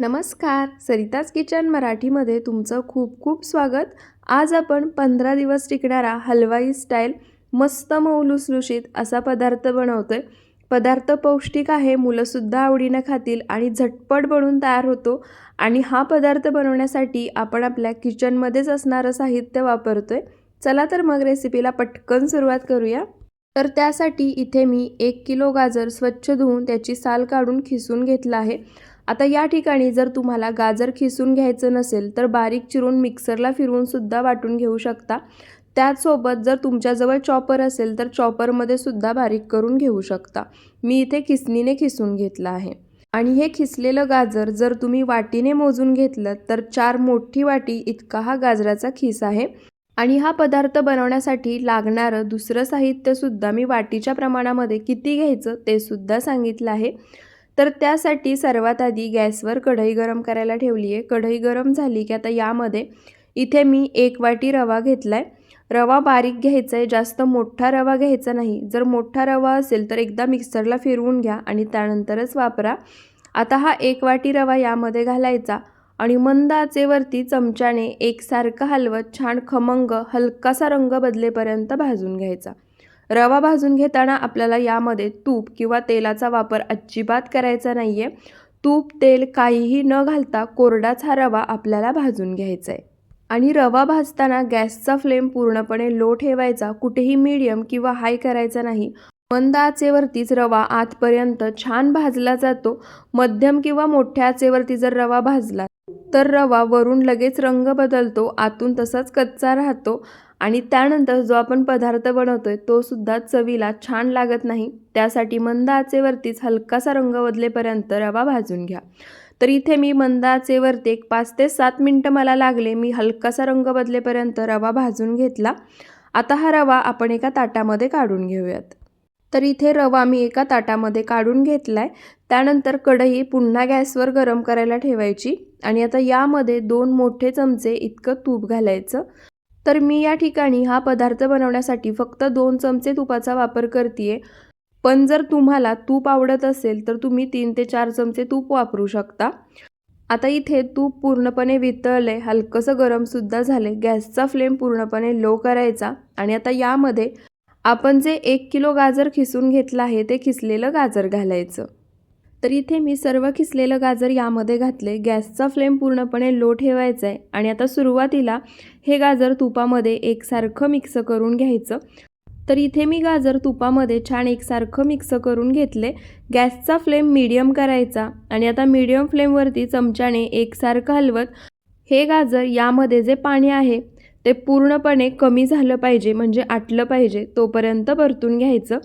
नमस्कार. सरिताज किचन मराठीमध्ये तुमचं खूप खूप स्वागत. आज आपण पंधरा दिवस टिकणारा हलवाई स्टाईल मस्त मऊ लुसलुशीत असा पदार्थ बनवतो आहे पदार्थ पौष्टिक आहे मुलंसुद्धा आवडीनं खातील आणि झटपट बनून तयार होतो. आणि हा पदार्थ बनवण्यासाठी आपण आपल्या किचनमध्येच असणारं साहित्य वापरतो आहे चला तर मग रेसिपीला पटकन सुरुवात करूया. तर त्यासाठी इथे मी एक किलो गाजर स्वच्छ धुवून त्याची साल काढून खिसून घेतलं आहे. आता या ठिकाणी जर तुम्हाला गाजर खिसून घ्यायचं नसेल तर बारीक चिरून मिक्सरला फिरवूनसुद्धा वाटून घेऊ शकता. त्याचसोबत जर तुमच्याजवळ चॉपर असेल तर चॉपरमध्ये सुद्धा बारीक करून घेऊ शकता. मी इथे खिसणीने खिसून घेतलं आहे. आणि हे खिसलेलं गाजर जर तुम्ही वाटीने मोजून घेतलं तर चार मोठी वाटी इतका हा गाजराचा खिस आहे. आणि हा पदार्थ बनवण्यासाठी लागणारं दुसरं साहित्यसुद्धा मी वाटीच्या प्रमाणामध्ये किती घ्यायचं ते सुद्धा सांगितलं आहे. तर त्यासाठी सर्वात आधी गॅसवर कढई गरम करायला ठेवली आहे कढई गरम झाली की आता यामध्ये इथे मी एक वाटी रवा घेतला आहे रवा बारीक घ्यायचा आहे जास्त मोठा रवा घ्यायचा नाही. जर मोठा रवा असेल तर एकदा मिक्सरला फिरवून घ्या आणि त्यानंतरच वापरा. आता हा एक वाटी रवा यामध्ये घालायचा आणि मंद आचेवरती चमच्याने एकसारखं हलवत छान खमंग हलकासा रंग बदलेपर्यंत भाजून घ्यायचा. रवा भाजून घेताना आपल्याला यामध्ये तूप किंवा तेलाचा वापर अजिबात करायचा नाही आहे तूप तेल काहीही न घालता कोरडाच हा रवा आपल्याला भाजून घ्यायचा आहे आणि रवा भाजताना गॅसचा फ्लेम पूर्णपणे लो ठेवायचा कुठेही मीडियम किंवा हाय करायचा नाही. मंद आचेवरतीच रवा आतपर्यंत छान भाजला जातो. मध्यम किंवा मोठ्या आचेवरती जर रवा भाजला तर रवा वरून लगेच रंग बदलतो आतून तसाच कच्चा राहतो. आणि त्यानंतर जो आपण पदार्थ बनवतोय तो सुद्धा चवीला छान लागत नाही. त्यासाठी मंद आचेवरतीच हलकासा रंग बदलेपर्यंत रवा भाजून घ्या. तर इथे मी मंद आचेवरती एक पाच ते सात मिनटं मला लागले. मी हलकासा रंग बदलेपर्यंत रवा भाजून घेतला. आता हा रवा आपण एका ताटामध्ये काढून घेऊयात. तर इथे रवा मी एका ताटामध्ये काढून घेतला आहे त्यानंतर कढई पुन्हा गॅसवर गरम करायला ठेवायची. आणि आता यामध्ये दोन मोठे चमचे इतकं तूप घालायचं. तर मी या ठिकाणी हा पदार्थ बनवण्यासाठी फक्त दोन चमचे तुपाचा वापर करते पण जर तुम्हाला तूप आवडत असेल तर तुम्ही तीन ते चार चमचे तूप वापरू शकता. आता इथे तूप पूर्णपणे वितळले हलकंसं गरमसुद्धा झाले गॅसचा फ्लेम पूर्णपणे लो करायचा. आणि आता यामध्ये आपण जे एक किलो गाजर खिसून घेतलं आहे ते खिसलेलं गाजर घालायचं. तर इथे मी सर्व खिसलेलं गाजर यामध्ये घातले गॅसचा फ्लेम पूर्णपणे लो ठेवायचा आहे आणि आता सुरुवातीला हे गाजर तुपामध्ये एकसारखं मिक्स करून घ्यायचं. तर इथे मी गाजर तुपामध्ये छान एकसारखं मिक्स करून घेतले गॅसचा फ्लेम मीडियम करायचा आणि आता मीडियम फ्लेमवरती चमच्याने एकसारखं हलवत हे गाजर यामध्ये जे पाणी आहे ते पूर्णपणे कमी झालं पाहिजे म्हणजे आटलं पाहिजे तोपर्यंत परतून घ्यायचं.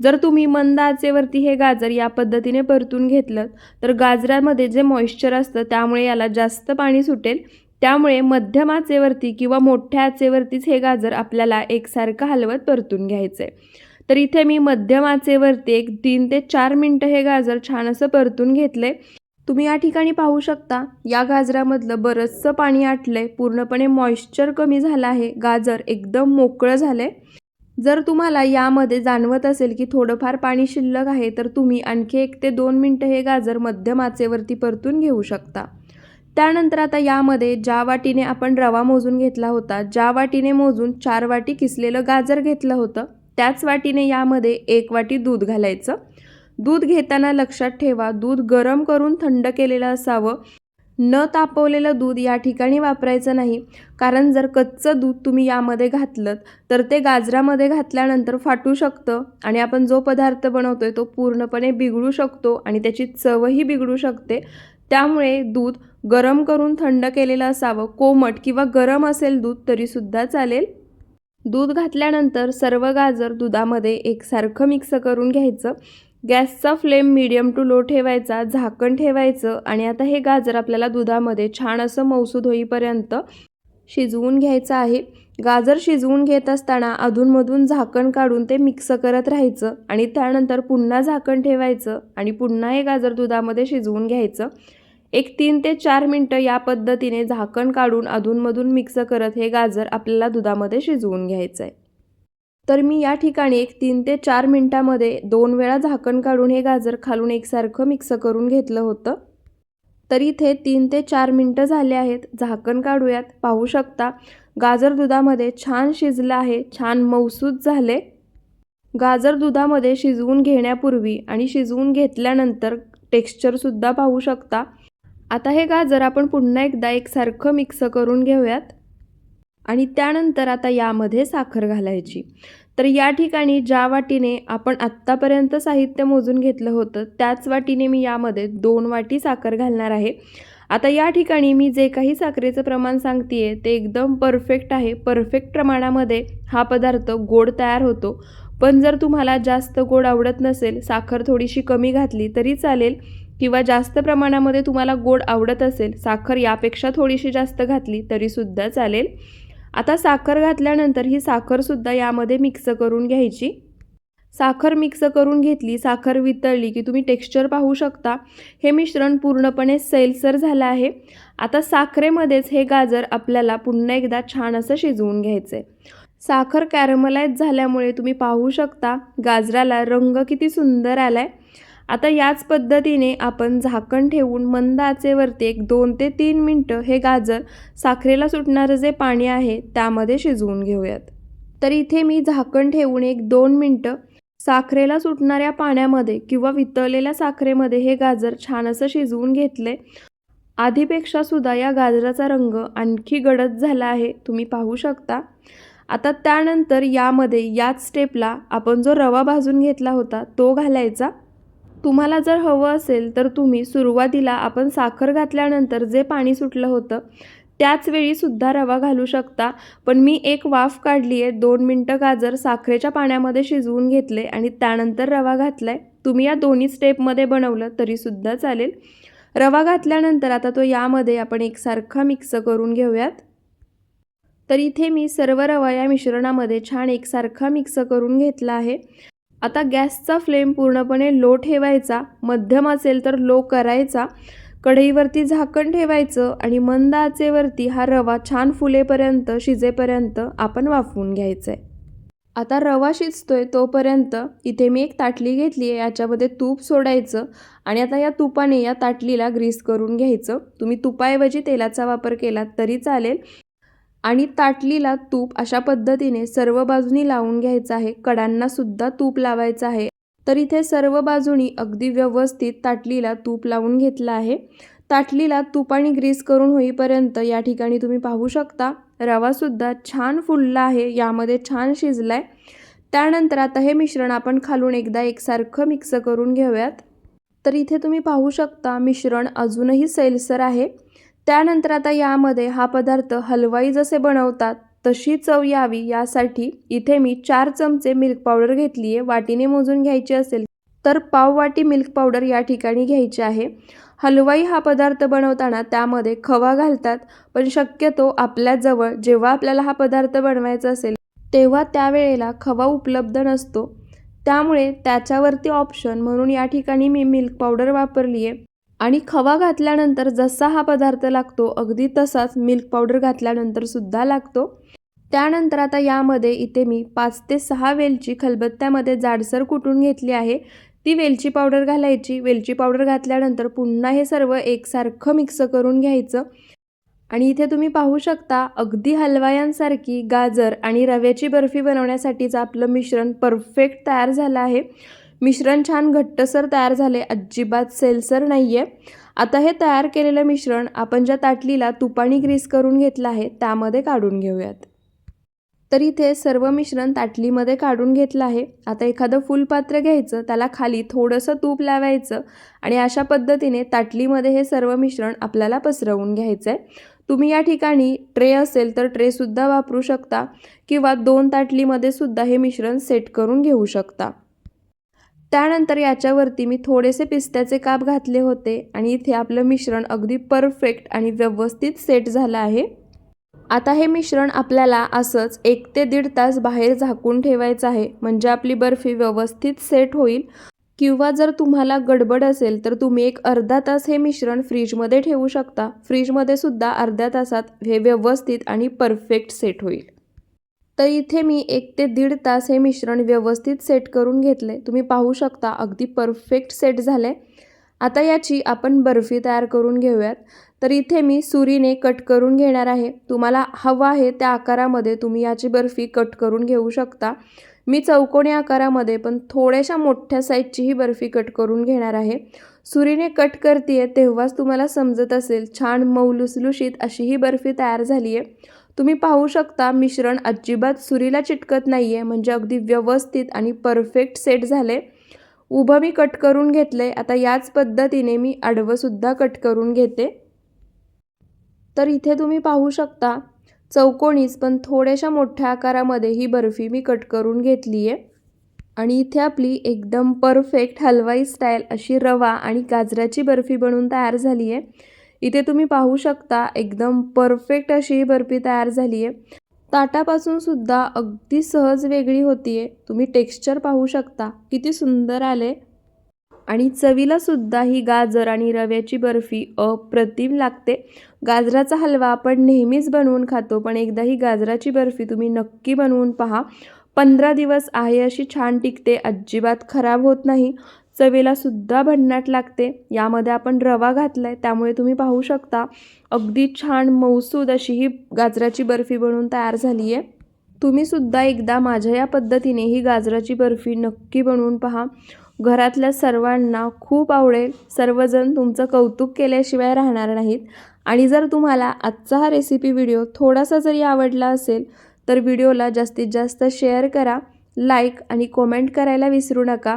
जर तुम्ही मंद आचेवरती हे गाजर या पद्धतीने परतून घेतलं तर गाजरामध्ये जे मॉइश्चर असतं त्यामुळे याला जास्त पाणी सुटेल. त्यामुळे मध्यम आचेवरती किंवा मोठ्या आचेवरतीच हे गाजर आपल्याला एकसारखं हलवत परतून घ्यायचं आहे तर इथे मी मध्यम आचेवरती एक तीन ते चार मिनटं हे गाजर छान असं परतून घेतले तुम्ही या ठिकाणी पाहू शकता या गाजरामधलं बरंचसं पाणी आटलंय. पूर्णपणे मॉइश्चर कमी झालं आहे. गाजर एकदम मोकळं झालंय. जर तुम्हाला यामध्ये जाणवत असेल की थोडंफार पाणी शिल्लक आहे तर तुम्ही आणखी एक ते दोन मिनटं हे गाजर मध्यम आचेवरती परतून घेऊ शकता. त्यानंतर आता यामध्ये ज्या वाटीने आपण रवा मोजून घेतला होता ज्या वाटीने मोजून चार वाटी किसलेलं गाजर घेतलं होतं त्याच वाटीने यामध्ये एक वाटी दूध घालायचं. दूध घेताना लक्षात ठेवा दूध गरम करून थंड केलेलं असावं. न तापवलेलं दूध या ठिकाणी वापरायचं नाही. कारण जर कच्चं दूध तुम्ही यामध्ये घातलं तर ते गाजरामध्ये घातल्यानंतर फाटू शकतं आणि आपण जो पदार्थ बनवतो आहे तो पूर्णपणे बिघडू शकतो आणि त्याची चवही बिघडू शकते. त्यामुळे दूध गरम करून थंड केलेलं असावं कोमट किंवा गरम असेल दूध तरीसुद्धा चालेल. दूध घातल्यानंतर सर्व गाजर दुधामध्ये एकसारखं मिक्स करून घ्यायचं. गॅसचा फ्लेम मीडियम टू लो ठेवायचा झाकण ठेवायचं आणि आता हे गाजर आपल्याला दुधामध्ये छान असं मौसूद होईपर्यंत शिजवून घ्यायचं आहे. गाजर शिजवून घेत असताना अधूनमधून झाकण काढून ते मिक्स करत राहायचं आणि त्यानंतर पुन्हा झाकण ठेवायचं आणि पुन्हा हे गाजर दुधामध्ये शिजवून घ्यायचं. एक तीन ते चार मिनटं या पद्धतीने झाकण काढून अधूनमधून मिक्स करत हे गाजर आपल्याला दुधामध्ये शिजवून घ्यायचं आहे तर मी या ठिकाणी एक तीन ते चार मिनटामध्ये दोन वेळा झाकण काढून हे गाजर खालून एकसारखं मिक्स करून घेतलं होतं. तर इथे तीन ते चार मिनटं झाले आहेत. झाकण काढूयात. पाहू शकता गाजर दुधामध्ये छान शिजलं आहे. छान मौसूद झाले. गाजर दुधामध्ये शिजवून घेण्यापूर्वी आणि शिजवून घेतल्यानंतर टेक्स्चरसुद्धा पाहू शकता. आता हे गाजर आपण पुन्हा एकदा एकसारखं मिक्स करून घेऊयात. आणि त्यानंतर आता यामध्ये साखर घालायची. तर या ठिकाणी ज्या वाटीने आपण आत्तापर्यंत साहित्य मोजून घेतलं होतं त्याच वाटीने मी यामध्ये दोन वाटी साखर घालणार आहे. आता या ठिकाणी मी जे काही साखरेचं प्रमाण सांगते ते एकदम परफेक्ट आहे. परफेक्ट प्रमाणामध्ये हा पदार्थ गोड तयार होतो. पण जर तुम्हाला जास्त गोड आवडत नसेल साखर थोडीशी कमी घातली तरी चालेल किंवा जास्त प्रमाणामध्ये तुम्हाला गोड आवडत असेल साखर यापेक्षा थोडीशी जास्त घातली तरीसुद्धा चालेल. आता साखर घातल्यानंतर ही साखरसुद्धा यामध्ये मिक्स करून घ्यायची. साखर मिक्स करून घेतली साखर वितळली की तुम्ही टेक्स्चर पाहू शकता. हे मिश्रण पूर्णपणे सैलसर झालं आहे. आता साखरेमध्येच हे गाजर आपल्याला पुन्हा एकदा छान असं शिजवून घ्यायचं आहे साखर कॅरमलाईज झाल्यामुळे तुम्ही पाहू शकता गाजराला रंग किती सुंदर आला आहे आता याच पद्धतीने आपण झाकण ठेवून मंद आचेवरती एक दोन ते तीन मिनटं हे गाजर साखरेला सुटणारं जे पाणी आहे त्यामध्ये शिजवून घेऊयात. तर इथे मी झाकण ठेवून एक दोन मिनटं साखरेला सुटणाऱ्या पाण्यामध्ये किंवा वितळलेल्या साखरेमध्ये हे गाजर छान असं शिजवून घेतले. आधीपेक्षा सुद्धा या गाजराचा रंग आणखी गडद झाला आहे तुम्ही पाहू शकता. आता त्यानंतर यामध्ये याच स्टेपला आपण जो रवा भाजून घेतला होता तो घालायचा. तुम्हाला जर हवं असेल तर तुम्ही सुरुवातीला आपण साखर घातल्यानंतर जे पाणी सुटलं होतं त्याच वेळीसुद्धा रवा घालू शकता. पण मी एक वाफ काढली आहे दोन मिनटं गाजर साखरेच्या पाण्यामध्ये शिजवून घेतले आणि त्यानंतर रवा घातला आहे तुम्ही या दोन्ही स्टेपमध्ये बनवलं तरीसुद्धा चालेल. रवा घातल्यानंतर आता तो यामध्ये आपण एकसारखा मिक्स करून घेऊयात. तर इथे मी सर्व रवा या मिश्रणामध्ये छान एकसारखा मिक्स करून घेतला आहे. आता गॅसचा फ्लेम पूर्णपणे लो ठेवायचा मध्यम असेल तर लो करायचा कढईवरती झाकण ठेवायचं आणि मंद आचेवरती हा रवा छान फुलेपर्यंत शिजेपर्यंत आपण वाफवून घ्यायचा आहे आता रवा शिजतोय तोपर्यंत इथे मी एक ताटली घेतली आहे याच्यामध्ये तूप सोडायचं आणि आता या तुपाने या ताटलीला ग्रीस करून घ्यायचं. तुम्ही तुपाऐवजी तेलाचा वापर केलात तरी चालेल. आणि ताटलीला तूप अशा पद्धतीने सर्व बाजूनी लावून घ्यायचं आहे. कडांना सुद्धा तूप लावायचं आहे. तर इथे सर्व बाजूनी अगदी व्यवस्थित ताटलीला तूप लावून घेतलं आहे. ताटलीला तूप आणि ग्रीस करून होईपर्यंत या ठिकाणी तुम्ही पाहू शकता रवासुद्धा छान फुलला आहे यामध्ये छान शिजला आहे त्यानंतर आता हे मिश्रण आपण खालून एकदा एकसारखं मिक्स करून घेऊयात. तर इथे तुम्ही पाहू शकता मिश्रण अजूनही सैलसर आहे. त्यानंतर आता यामध्ये हा पदार्थ हलवाई जसे बनवतात तशी चव यावी यासाठी इथे मी चार चमचे मिल्क पावडर घेतली आहे वाटीने मोजून घ्यायची असेल तर पाव वाटी मिल्क पावडर या ठिकाणी घ्यायची आहे. हलवाई हा पदार्थ बनवताना त्यामध्ये खवा घालतात पण शक्यतो आपल्याजवळ जेव्हा आपल्याला हा पदार्थ बनवायचा असेल तेव्हा त्यावेळेला खवा उपलब्ध नसतो. त्यामुळे त्याच्यावरती ऑप्शन म्हणून या ठिकाणी मी मिल्क पावडर वापरली आहे आणि खवा घातल्यानंतर जसा हा पदार्थ लागतो अगदी तसाच मिल्क पावडर घातल्यानंतर सुद्धा लागतो. त्यानंतर आता यामध्ये इथे मी पाच ते सहा वेलची खलबत्त्यामध्ये जाडसर कुटून घेतली आहे. ती वेलची पावडर घालायची. वेलची पावडर घातल्यानंतर पुन्हा हे सर्व एकसारखं मिक्स करून घ्यायचं. आणि इथे तुम्ही पाहू शकता अगदी हलवायांसारखी गाजर आणि रव्याची बर्फी बनवण्यासाठीचं आपलं मिश्रण परफेक्ट तयार झालं आहे. मिश्रण छान घट्टसर तयार झाले. अजिबात सेलसर नाही आहे आता हे तयार केलेलं मिश्रण आपण ज्या ताटलीला तुपाणी ग्रीस करून घेतलं आहे त्यामध्ये काढून घेऊयात. तर इथे सर्व मिश्रण ताटलीमध्ये काढून घेतलं आहे. आता एखादं फुलपात्र घ्यायचं त्याला खाली थोडंसं तूप लावायचं आणि अशा पद्धतीने ताटलीमध्ये हे सर्व मिश्रण आपल्याला पसरवून घ्यायचं आहे तुम्ही या ठिकाणी ट्रे असेल तर ट्रेसुद्धा वापरू शकता किंवा दोन ताटलीमध्ये सुद्धा हे मिश्रण सेट करून घेऊ शकता. त्यानंतर याच्यावरती मी थोडेसे पिस्त्याचे काप घातले होते आणि इथे आपलं मिश्रण अगदी परफेक्ट आणि व्यवस्थित सेट झालं आहे. आता हे मिश्रण आपल्याला असंच एक ते दीड तास बाहेर झाकून ठेवायचं आहे. म्हणजे आपली बर्फी व्यवस्थित सेट होईल. किंवा जर तुम्हाला गडबड असेल तर तुम्ही एक अर्धा तास हे मिश्रण फ्रीजमध्ये ठेवू शकता. फ्रीजमध्ये सुद्धा अर्ध्या तासात हे व्यवस्थित आणि परफेक्ट सेट होईल. तर इथे मी एक ते दीड तास हे मिश्रण व्यवस्थित सेट करून घेतले. तुम्ही पाहू शकता अगदी परफेक्ट सेट झाले. आता याची आपण बर्फी तयार करून घेऊयात. तर इथे मी सुरीने कट करून घेणार आहे. तुम्हाला हवा आहे त्या आकारामध्ये तुम्ही याची बर्फी कट करून घेऊ शकता. मी चौकोनी आकारामध्ये पण थोड्याशा मोठ्या साईजची ही बर्फी कट करून घेणार आहे. सुरीने कट करते तेव्हाच तुम्हाला समजत असेल छान मऊ लुसलुशीत अशी ही बर्फी तयार झाली आहे तुम्ही पाहू शकता मिश्रण अजिबात सुरीला चिटकत नाही आहे म्हणजे अगदी व्यवस्थित आणि परफेक्ट सेट झाले. उभं मी कट करून घेतलं. आता याच पद्धतीने मी आडवंसुद्धा कट करून घेते. तर इथे तुम्ही पाहू शकता चौकोणीस पण थोड्याशा मोठ्या आकारामध्ये ही बर्फी मी कट करून घेतली आहे आणि इथे आपली एकदम परफेक्ट हलवाई स्टाईल अशी रवा आणि गाजराची बर्फी बनवून तयार झाली आहे इथे तुम्ही पाहू शकता एकदम परफेक्ट अशी ही बर्फी तयार झाली आहे ताटापासून सुद्धा अगदी सहज वेगळी होती आहे तुम्ही टेक्स्चर पाहू शकता किती सुंदर आले. आणि चवीला सुद्धा ही गाजर आणि रव्याची बर्फी अप्रतिम लागते. गाजराचा हलवा आपण नेहमीच बनवून खातो पण एकदा ही गाजराची बर्फी तुम्ही नक्की बनवून पहा. पंधरा दिवस आहे अशी छान टिकते अजिबात खराब होत नाही. चवीला सुद्धा भन्नाट लागते. यामध्ये आपण रवा घातला आहे त्यामुळे तुम्ही पाहू शकता. अगदी छान मौसूद अशी ही गाजराची बर्फी बनवून तयार झाली आहे तुम्ही सुद्धा एकदा माझ्या या पद्धतीने ही गाजराची बर्फी नक्की बनवून पहा. घरातल्या सर्वांना खूप आवडेल. सर्वजण तुमचं कौतुक केल्याशिवाय राहणार नाहीत. आणि जर तुम्हाला आजचा हा रेसिपी व्हिडिओ थोडासा जरी आवडला असेल तर व्हिडिओला जास्तीत जास्त शेअर करा. लाईक आणि कॉमेंट करायला विसरू नका.